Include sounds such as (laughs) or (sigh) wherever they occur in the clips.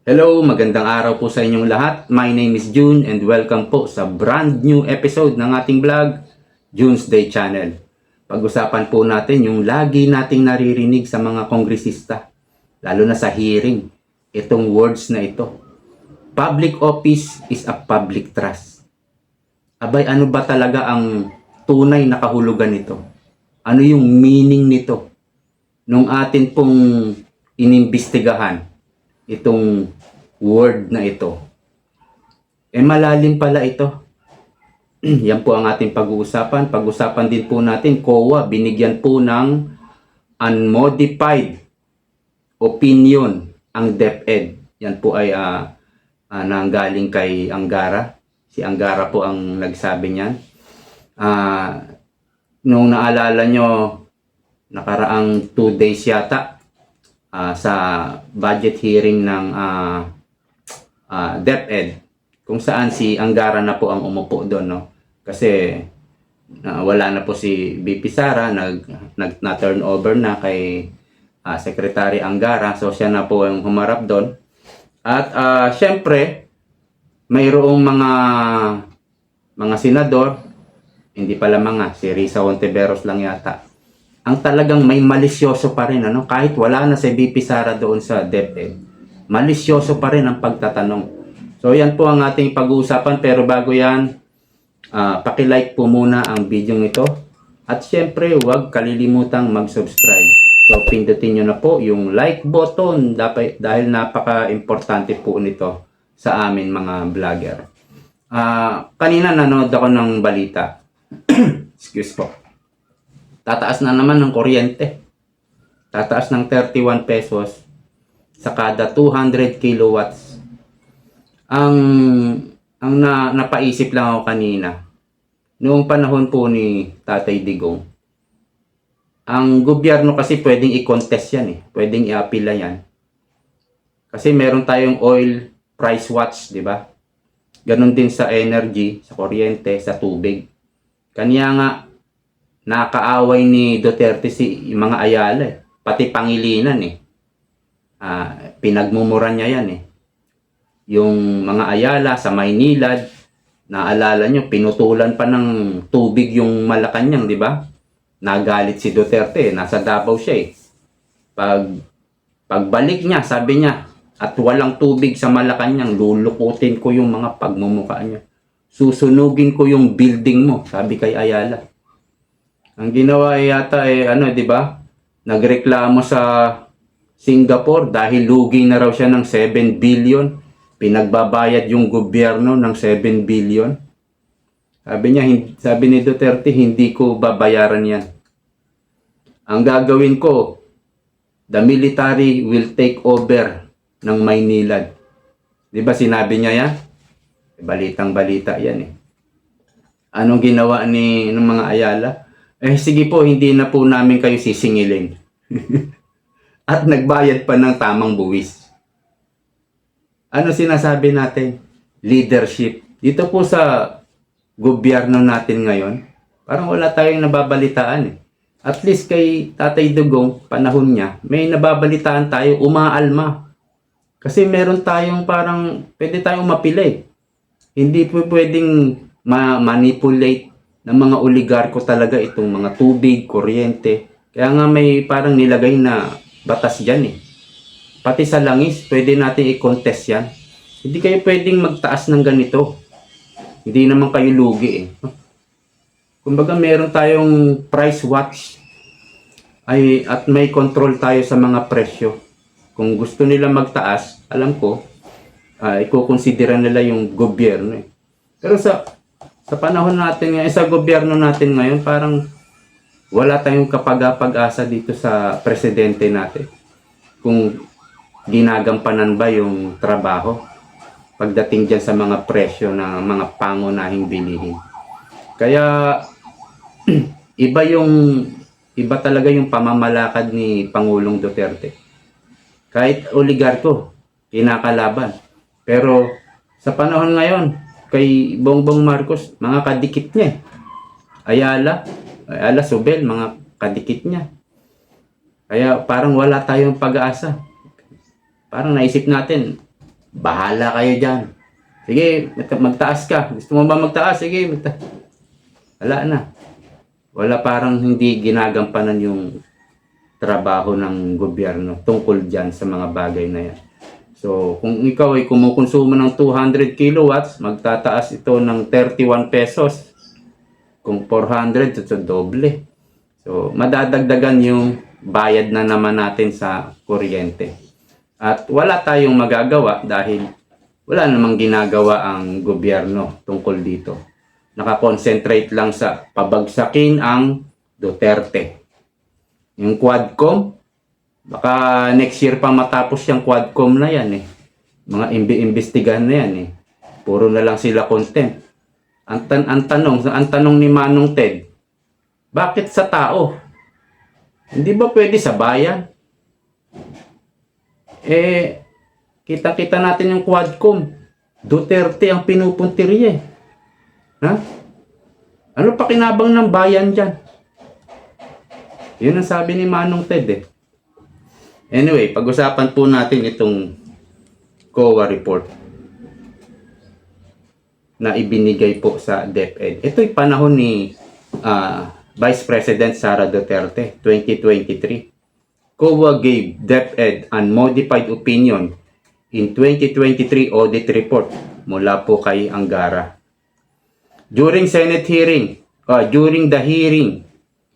Hello, magandang araw po sa inyong lahat. My name is June and welcome po sa brand new episode ng ating vlog, June's Day Channel. Pag-usapan po natin yung lagi nating naririnig sa mga kongresista, lalo na sa hearing, itong words na ito. Public office is a public trust. Abay, ano ba talaga ang tunay na kahulugan nito? Ano yung meaning nito? Nung atin pong inimbestigahan, itong word na ito. Eh malalim pala ito. (clears throat) Yan po ang ating pag-uusapan. Pag-usapan din po natin, COA, binigyan po ng unmodified opinion ang DepEd. Yan po ay ah, ah, nanggaling kay Angara. Si Angara po ang nagsabi niyan. Ah, nung naalala nyo, nakaraang two days yata, ah, sa budget hearing ng uh, DepEd kung saan si Angara na po ang umupo doon no? Kasi ah, wala na po si BP Sara nag, nag na turn over na kay ah, Secretary Angara so siya na po ang humarap doon. At ah, syempre mayroong mga mga senador hindi pala mga si Risa Ontiveros lang yata ang talagang may malisyoso pa rin ano? Kahit wala na si BP Sara doon sa DepEd malisyoso pa rin ang pagtatanong. So yan po ang ating pag-uusapan pero bago yan ah, paki-like po muna ang video ito. At syempre huwag kalilimutang mag-subscribe. So pindutin nyo na po yung like button dapat, dahil napaka-importante po nito sa amin mga vlogger. Ah, kanina nanood ako ng balita. (clears throat) Excuse po tataas na naman ng kuryente. Tataas ng 31 pesos sa kada 200 kilowatts. Ang ang na, napaisip lang ako kanina, noong panahon po ni Tatay Digong, ang gobyerno kasi pwedeng i-contest yan eh. Pwedeng i-apila yan. Kasi meron tayong oil price watch, di ba? Ganon din sa energy, sa kuryente, sa tubig. Kanya nga, nakaaway ni Duterte si mga Ayala eh. Pati Pangilinan eh. Ah, pinagmumura niya yan eh. Yung mga Ayala sa Maynilad, naalala nyo, pinutulan pa ng tubig yung Malacanang, di ba? Nagalit si Duterte, eh. nasa Davao siya eh. Pag, pagbalik niya, sabi niya, at walang tubig sa Malacanang, lulukutin ko yung mga pagmumukha niya. Susunugin ko yung building mo, sabi kay Ayala. Ang ginawa ay yata eh ano, 'di ba? Nagreklamo sa Singapore dahil lugi na raw siya ng 7 billion. Pinagbabayad yung gobyerno ng 7 billion. Sabi niya, sabi ni Duterte, hindi ko babayaran 'yan. Ang gagawin ko, the military will take over ng Maynilad. 'Di ba sinabi niya 'yan? Balitang balita 'yan eh. Anong ginawa ni ng mga Ayala? Eh sige po, hindi na po namin kayo sisingilin. (laughs) At nagbayad pa ng tamang buwis. Ano sinasabi natin? Leadership. Dito po sa gobyerno natin ngayon, parang wala tayong nababalitaan eh. At least kay Tatay Dugong, panahon niya, may nababalitaan tayo, umaalma. Kasi meron tayong parang, pwede tayong mapili. Hindi po pwedeng ma-manipulate ng mga oligarko talaga itong mga tubig, kuryente. Kaya nga may parang nilagay na batas dyan eh. Pati sa langis, pwede natin i-contest yan. Hindi kayo pwedeng magtaas ng ganito. Hindi naman kayo lugi eh. Kumbaga meron tayong price watch ay at may control tayo sa mga presyo. Kung gusto nila magtaas, alam ko, uh, ikukonsidera nila yung gobyerno eh. Pero sa sa panahon natin ngayon, sa gobyerno natin ngayon, parang wala tayong kapag-pag-asa dito sa presidente natin. Kung ginagampanan ba yung trabaho pagdating dyan sa mga presyo ng mga pangunahing bilihin. Kaya (clears throat) iba yung iba talaga yung pamamalakad ni Pangulong Duterte. Kahit oligarko, kinakalaban. Pero sa panahon ngayon, kay Bongbong Marcos, mga kadikit niya. Ayala, Ayala Sobel, mga kadikit niya. Kaya parang wala tayong pag-asa. Parang naisip natin, bahala kayo dyan. Sige, magta- magtaas ka. Gusto mo ba magtaas? Sige, magta Wala na. Wala parang hindi ginagampanan yung trabaho ng gobyerno tungkol dyan sa mga bagay na yan. So, kung ikaw ay kumukonsumo ng 200 kilowatts, magtataas ito ng 31 pesos. Kung 400, ito doble. So, madadagdagan yung bayad na naman natin sa kuryente. At wala tayong magagawa dahil wala namang ginagawa ang gobyerno tungkol dito. Nakakonsentrate lang sa pabagsakin ang Duterte. Yung Quadcom, baka next year pa matapos yung Quadcom na yan eh. Mga imbi-imbestigahan na yan eh. Puro na lang sila content. Ang, tan- ang tanong, ang tanong ni Manong Ted, bakit sa tao? Hindi ba pwede sa bayan? Eh, kita-kita natin yung Quadcom. Duterte ang pinupuntirya eh. Ha? Ano pa kinabang ng bayan dyan? Yun ang sabi ni Manong Ted eh. Anyway, pag-usapan po natin itong COA report na ibinigay po sa DepEd. Ito'y panahon ni ah, Vice President Sara Duterte, 2023. COA gave DepEd unmodified opinion in 2023 audit report mula po kay Angara. During Senate hearing, uh, during the hearing,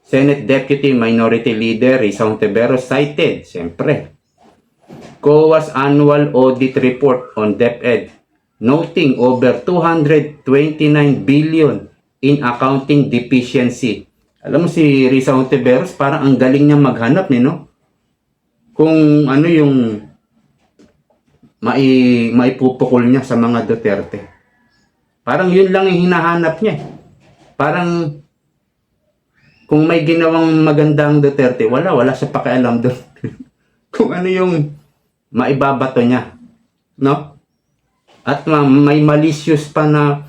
Senate Deputy Minority Leader Risa Hontiveros cited, siyempre, COA's annual audit report on DepEd, noting over 229 billion in accounting deficiency. Alam mo si Risa Hontiveros, parang ang galing niya maghanap, ni no? Kung ano yung mai maipupukol niya sa mga Duterte. Parang yun lang yung hinahanap niya. Parang kung may ginawang magandang Duterte, wala, wala siya pakialam doon. (laughs) kung ano yung maibabato niya. No? At ma- may malicious pa na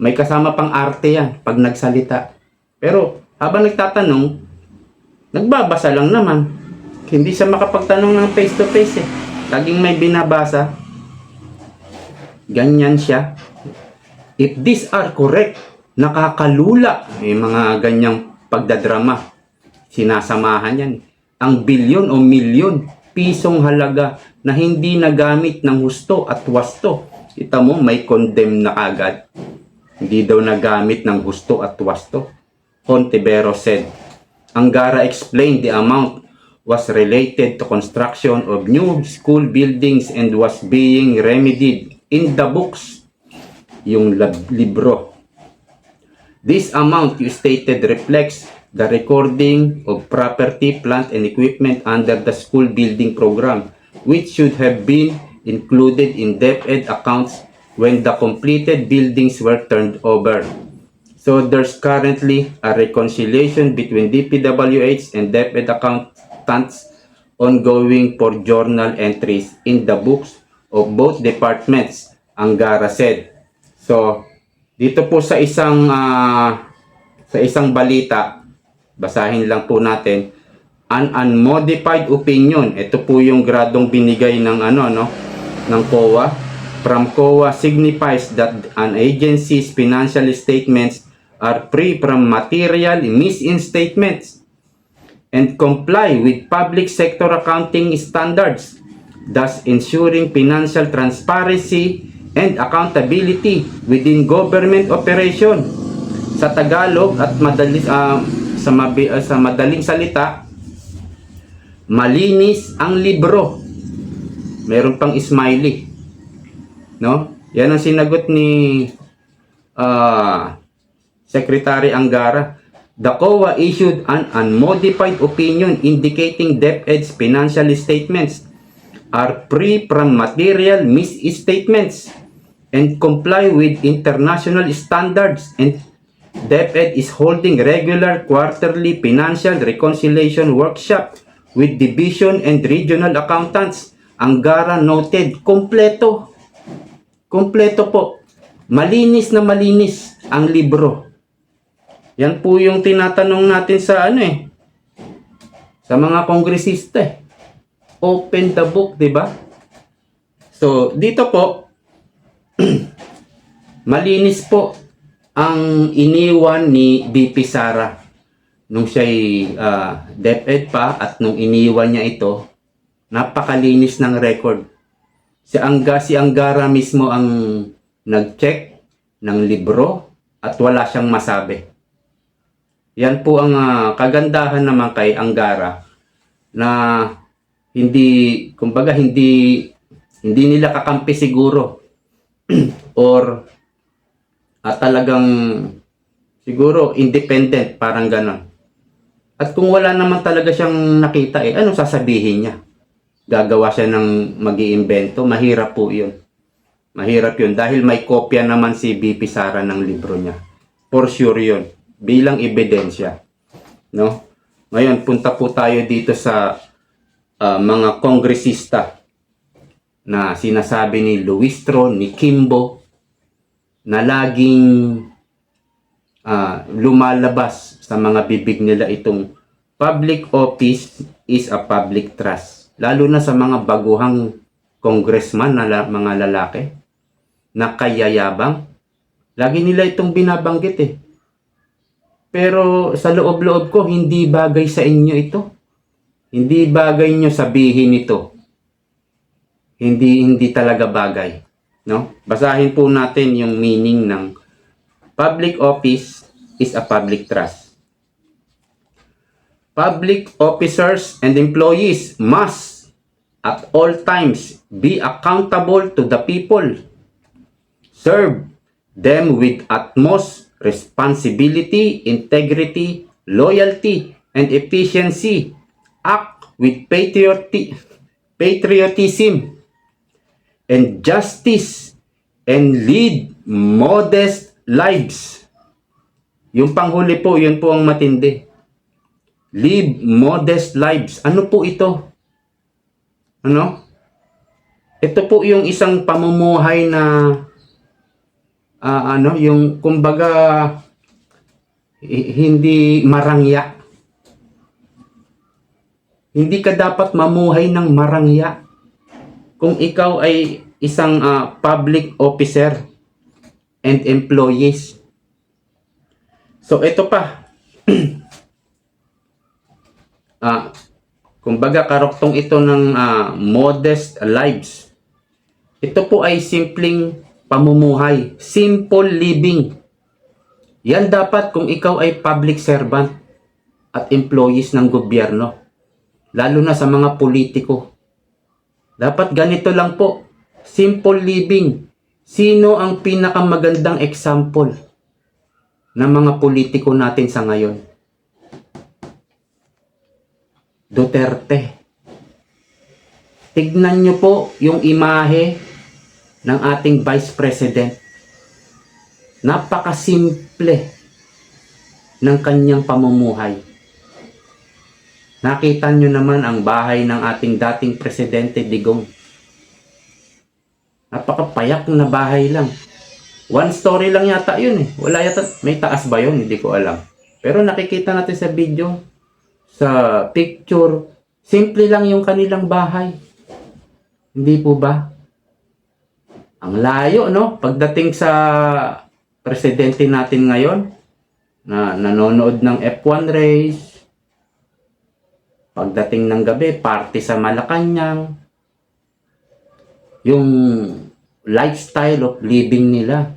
may kasama pang arte yan pag nagsalita. Pero habang nagtatanong, nagbabasa lang naman. Hindi siya makapagtanong ng face to face eh. Laging may binabasa. Ganyan siya. If these are correct, nakakalula. May mga ganyang pagdadrama. Sinasamahan yan. Ang bilyon o milyon pisong halaga na hindi nagamit ng husto at wasto. Kita mo, may condemn na agad. Hindi daw nagamit ng husto at wasto. Hontevero said. Angara explained the amount was related to construction of new school buildings and was being remedied in the books. Yung libro. This amount you stated reflects the recording of property, plant, and equipment under the school building program, which should have been included in DepEd accounts when the completed buildings were turned over. So there's currently a reconciliation between DPWH and DepEd accountants ongoing for journal entries in the books of both departments, Angara said. So, dito po sa isang ah, sa isang balita, basahin lang po natin, an unmodified opinion. Ito po yung gradong binigay ng ano no ng COA. From COA signifies that an agency's financial statements are free from material misstatements and comply with public sector accounting standards, thus ensuring financial transparency and accountability within government operation. Sa Tagalog at madali, ah, sa, mabi, ah, sa madaling salita, malinis ang libro. Meron pang smiley. No? Yan ang sinagot ni ah, Secretary Angara. The COA issued an unmodified opinion indicating DepEd's financial statements are free from material misstatements and comply with international standards and DepEd is holding regular quarterly financial reconciliation workshop with division and regional accountants. Angara noted, kompleto. Kompleto po. Malinis na malinis ang libro. Yan po yung tinatanong natin sa ano eh. Sa mga kongresista eh. Open the book, di ba? So, dito po, (clears throat) malinis po ang iniwan ni BP Sara nung siya'y ah, DepEd pa at nung iniwan niya ito, napakalinis ng record. Si Angga, si Anggara mismo ang nag-check ng libro at wala siyang masabi. Yan po ang ah, kagandahan naman kay Anggara na hindi kumbaga hindi hindi nila kakampi siguro (clears throat) or at talagang siguro independent parang ganon. At kung wala naman talaga siyang nakita eh anong sasabihin niya? Gagawa siya ng mag-iimbento, mahirap po 'yun. Mahirap 'yun dahil may kopya naman si BP Sara ng libro niya. For sure 'yun bilang ebidensya. No? Ngayon punta po tayo dito sa ah, mga kongresista na sinasabi ni Luistro, ni Kimbo, na laging ah, lumalabas sa mga bibig nila itong public office is a public trust. Lalo na sa mga baguhang congressman na la- mga lalaki na kayayabang. Lagi nila itong binabanggit eh. Pero sa loob-loob ko, hindi bagay sa inyo ito. Hindi bagay nyo sabihin ito. Hindi hindi talaga bagay, no? Basahin po natin yung meaning ng public office is a public trust. Public officers and employees must at all times be accountable to the people. Serve them with utmost responsibility, integrity, loyalty, and efficiency. Act with patrioti- patriotism and justice and lead modest lives. Yung panghuli po, yun po ang matindi. Live modest lives. Ano po ito? Ano? Ito po yung isang pamumuhay na ah, ano, yung kumbaga hi- hindi marangya. Hindi ka dapat mamuhay ng marangya. Kung ikaw ay isang ah, public officer and employees. So ito pa. (clears throat) ah, kumbaga karoktong ito ng ah, modest lives. Ito po ay simpleng pamumuhay, simple living. Yan dapat kung ikaw ay public servant at employees ng gobyerno, lalo na sa mga politiko. Dapat ganito lang po, simple living. Sino ang pinakamagandang example ng mga politiko natin sa ngayon? Duterte. Tignan nyo po yung imahe ng ating Vice President. Napakasimple ng kanyang pamumuhay. Nakita nyo naman ang bahay ng ating dating Presidente Digong. Napakapayak na bahay lang. One story lang yata yun eh. Wala yata, may taas ba yun? Hindi ko alam. Pero nakikita natin sa video, sa picture, simple lang yung kanilang bahay. Hindi po ba? Ang layo, no? Pagdating sa presidente natin ngayon, na nanonood ng F1 race, pagdating ng gabi, party sa Malacanang, yung lifestyle of living nila.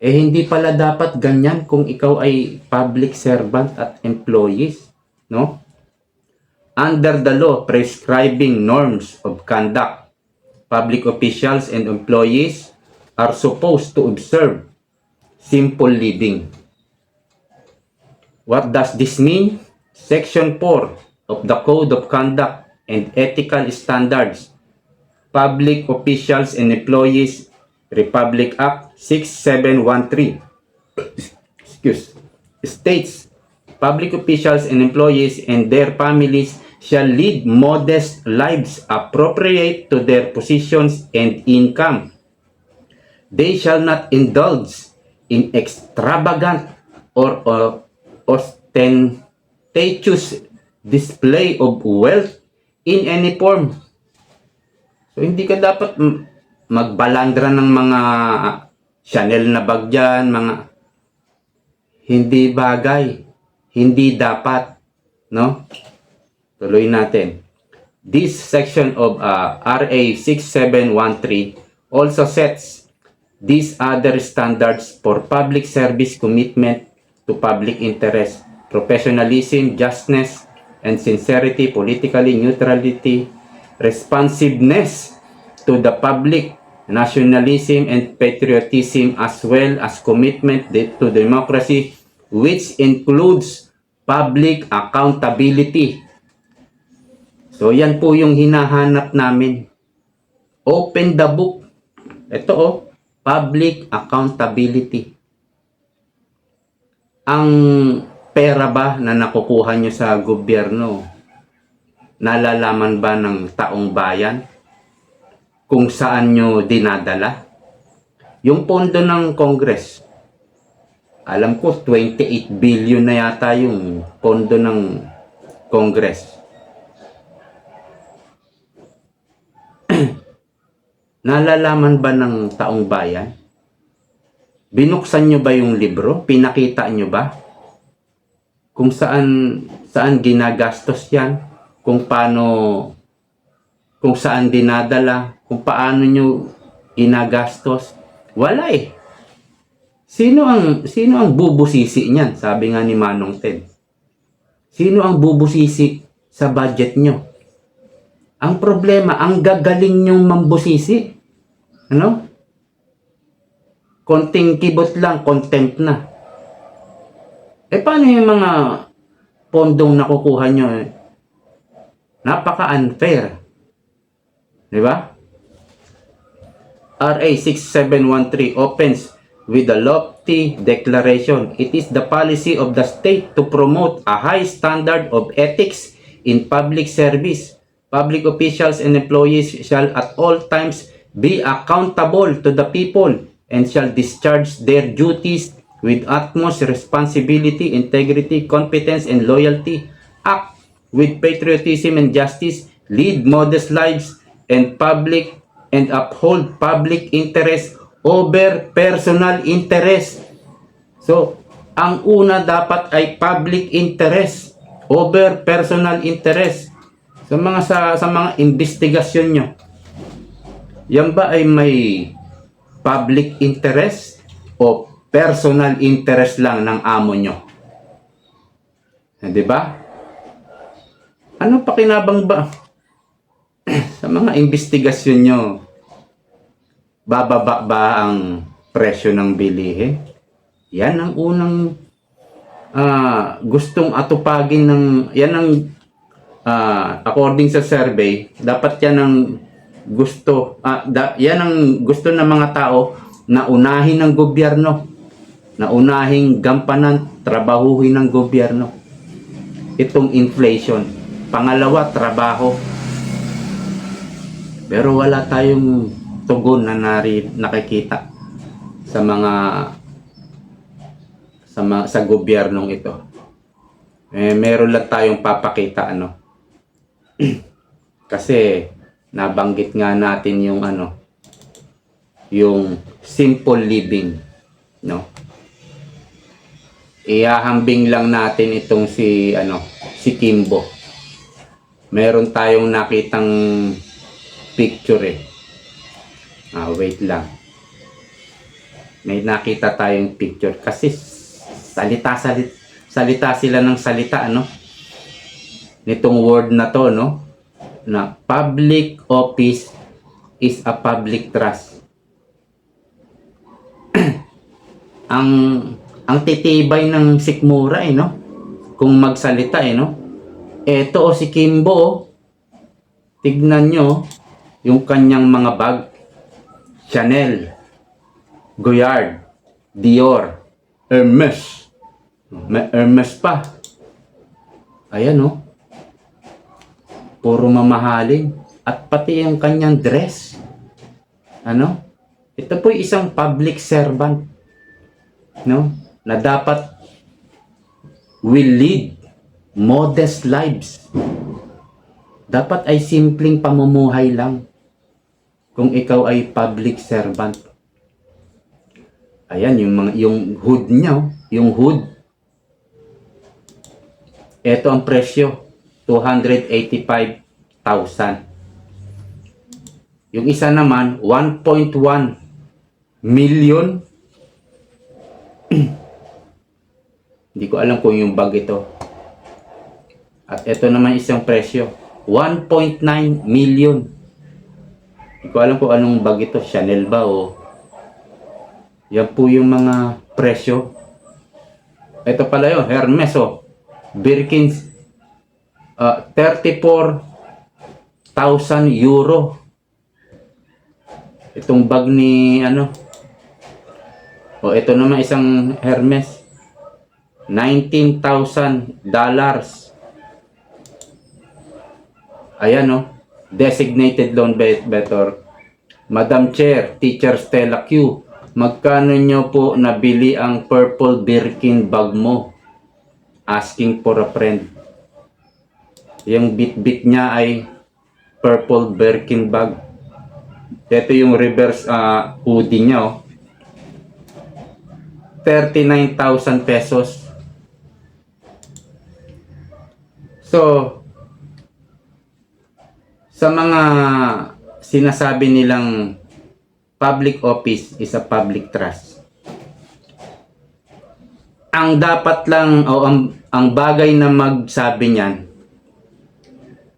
Eh hindi pala dapat ganyan kung ikaw ay public servant at employees, no? Under the law prescribing norms of conduct, public officials and employees are supposed to observe simple living. What does this mean? Section 4 of the Code of Conduct and Ethical Standards. Public Officials and Employees Republic Act 6713 excuse. States public officials and employees and their families shall lead modest lives appropriate to their positions and income. They shall not indulge in extravagant or, uh, or ostentatious display of wealth in any form So hindi ka dapat magbalandra ng mga Chanel na bag dyan, mga hindi bagay, hindi dapat, no? Tuloy natin. This section of uh, RA 6713 also sets these other standards for public service commitment to public interest, professionalism, justness, and sincerity, politically neutrality, responsiveness to the public, nationalism and patriotism, as well as commitment to democracy, which includes public accountability. So, yan po yung hinahanap namin. Open the book. Ito oh, public accountability. Ang pera ba na nakukuha nyo sa gobyerno, nalalaman ba ng taong bayan kung saan nyo dinadala? Yung pondo ng Congress, alam ko 28 billion na yata yung pondo ng Congress. (clears throat) Nalalaman ba ng taong bayan? Binuksan nyo ba yung libro? Pinakita nyo ba? Kung saan saan ginagastos yan? Kung paano kung saan dinadala? Kung paano nyo ginagastos? Wala eh. Sino ang sino ang bubusisi niyan? Sabi nga ni Manong Ted. Sino ang bubusisi sa budget nyo? Ang problema, ang gagaling nyong mambusisi. Ano? Konting kibot lang, contempt na. Eh paano yung mga pondong nakukuha nyo? eh? Napaka-unfair. Di ba? RA 6713 opens with a lofty declaration. It is the policy of the state to promote a high standard of ethics in public service. Public officials and employees shall at all times be accountable to the people and shall discharge their duties with utmost responsibility, integrity, competence, and loyalty. Act with patriotism and justice, lead modest lives and public and uphold public interest over personal interest. So, ang una dapat ay public interest over personal interest. Sa mga sa, sa mga investigasyon nyo, yan ba ay may public interest o personal interest lang ng amo nyo? Di ba? Ano pakinabang ba? (clears throat) sa mga investigasyon nyo, bababa ba ang presyo ng bilihin? Yan ang unang ah, gustong atupagin ng yan ang ah, according sa survey, dapat yan ang gusto ah, da, yan ang gusto ng mga tao na unahin ng gobyerno na unahing gampanan trabahuhin ng gobyerno itong inflation pangalawa trabaho pero wala tayong tugon na nari, nakikita sa mga sa mga, sa gobyernong ito. Eh meron lang tayong papakita ano. (clears throat) Kasi nabanggit nga natin yung ano yung simple living, no? Iahambing lang natin itong si ano, si Kimbo. Meron tayong nakitang picture eh. Ah, wait lang. May nakita tayong picture kasi salita salit, salita sila ng salita ano nitong word na to no na public office is a public trust (clears throat) ang ang titibay ng sikmura eh no? Kung magsalita eh no? Eto o si Kimbo oh. tignan nyo oh, yung kanyang mga bag. Chanel Goyard Dior Hermes. May Hermes pa. Ayan oh. Puro mamahalin. At pati yung kanyang dress. Ano? Ito po isang public servant. No na dapat will lead modest lives dapat ay simpleng pamumuhay lang kung ikaw ay public servant. Ayan, yung, mga, yung hood niya, yung hood. Ito ang presyo, 285,000. Yung isa naman, 1.1 million. (clears throat) Hindi ko alam kung yung bag ito. At ito naman isang presyo, 1.9 million. Hindi ko alam kung anong bag ito, Chanel ba o... Yan po yung mga presyo. Ito pala yun, Hermes oh. Birkins, uh, 34,000 euro. Itong bag ni ano. O ito naman isang Hermes. 19,000 dollars. Ayan o. Designated loan bet- better. Madam Chair, Teacher Stella Q, magkano nyo po nabili ang purple Birkin bag mo? Asking for a friend. Yung bit-bit niya ay purple Birkin bag. Ito yung reverse ah, hoodie niya oh. 39,000 pesos. So, sa mga sinasabi nilang public office is a public trust. Ang dapat lang o ang, ang bagay na magsabi niyan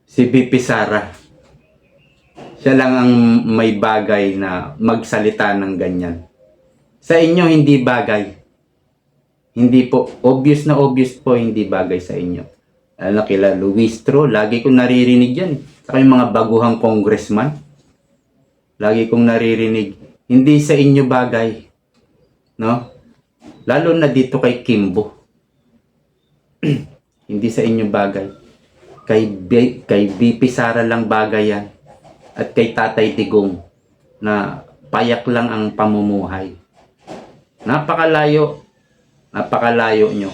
si BP Sara. Siya lang ang may bagay na magsalita ng ganyan. Sa inyo hindi bagay. Hindi po obvious na obvious po hindi bagay sa inyo. Lalo kila Luis Tro, lagi kong naririnig yan. Saka yung mga baguhang congressman. Lagi kong naririnig. Hindi sa inyo bagay. No? Lalo na dito kay Kimbo. (clears throat) Hindi sa inyo bagay. Kay, B- kay BP Sara lang bagay yan. At kay Tatay Digong na payak lang ang pamumuhay. Napakalayo. Napakalayo nyo.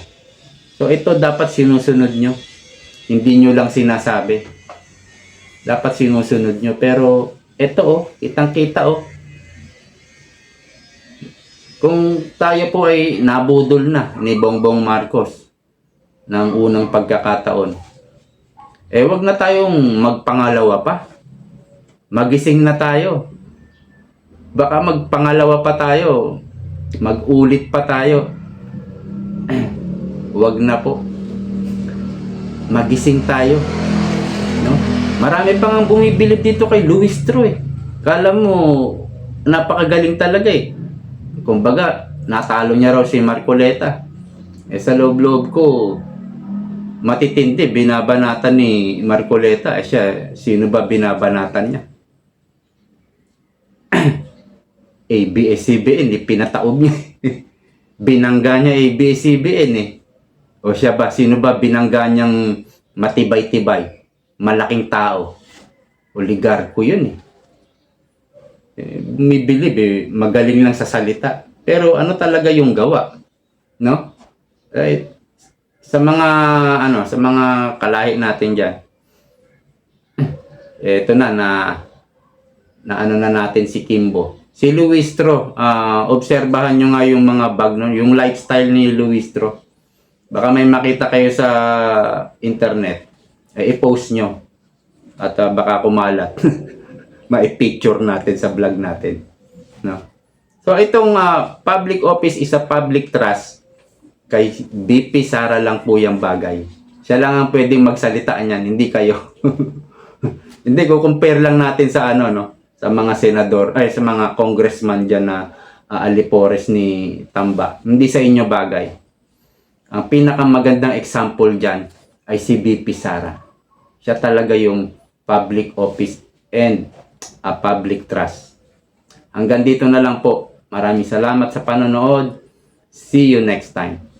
So ito dapat sinusunod nyo. Hindi nyo lang sinasabi. Dapat sinusunod nyo. Pero ito oh, kitang kita oh. Kung tayo po ay nabudol na ni Bongbong Marcos ng unang pagkakataon, eh wag na tayong magpangalawa pa. Magising na tayo. Baka magpangalawa pa tayo. Magulit pa tayo. (clears throat) wag na po. Magising tayo. No? Marami pa nga bumibilib dito kay Luis Tro eh. Kala mo, napakagaling talaga eh. Kumbaga, natalo niya raw si Marcoleta. Eh sa loob-loob ko, matitindi, binabanatan ni Marcoleta. Eh siya, sino ba binabanatan niya? (clears throat) ABS-CBN, eh, pinataob niya. (laughs) Binangga niya ABS-CBN eh. O siya ba, sino ba binangga niyang matibay-tibay? Malaking tao. Oligarko yun eh. eh bumibilib eh, magaling lang sa salita. Pero ano talaga yung gawa? No? Right? Sa mga ano, sa mga kalahi natin diyan. Ito na na na ano na natin si Kimbo. Si Luis Tro, ah, obserbahan nyo nga yung mga bag, no? yung lifestyle ni Luis Tro. Baka may makita kayo sa internet, eh, i-post nyo. At ah, baka kumalat. (laughs) Ma-picture natin sa vlog natin. No? So itong ah, public office is a public trust. Kay BP Sara lang po yung bagay. Siya lang ang pwedeng magsalita niyan, hindi kayo. (laughs) hindi ko compare lang natin sa ano no, sa mga senador ay sa mga congressman diyan na ah, alipores ni Tamba. Hindi sa inyo bagay. Ang pinakamagandang example diyan ay si BP Sara. Siya talaga yung public office and a public trust. Hanggang dito na lang po. Maraming salamat sa panonood. See you next time.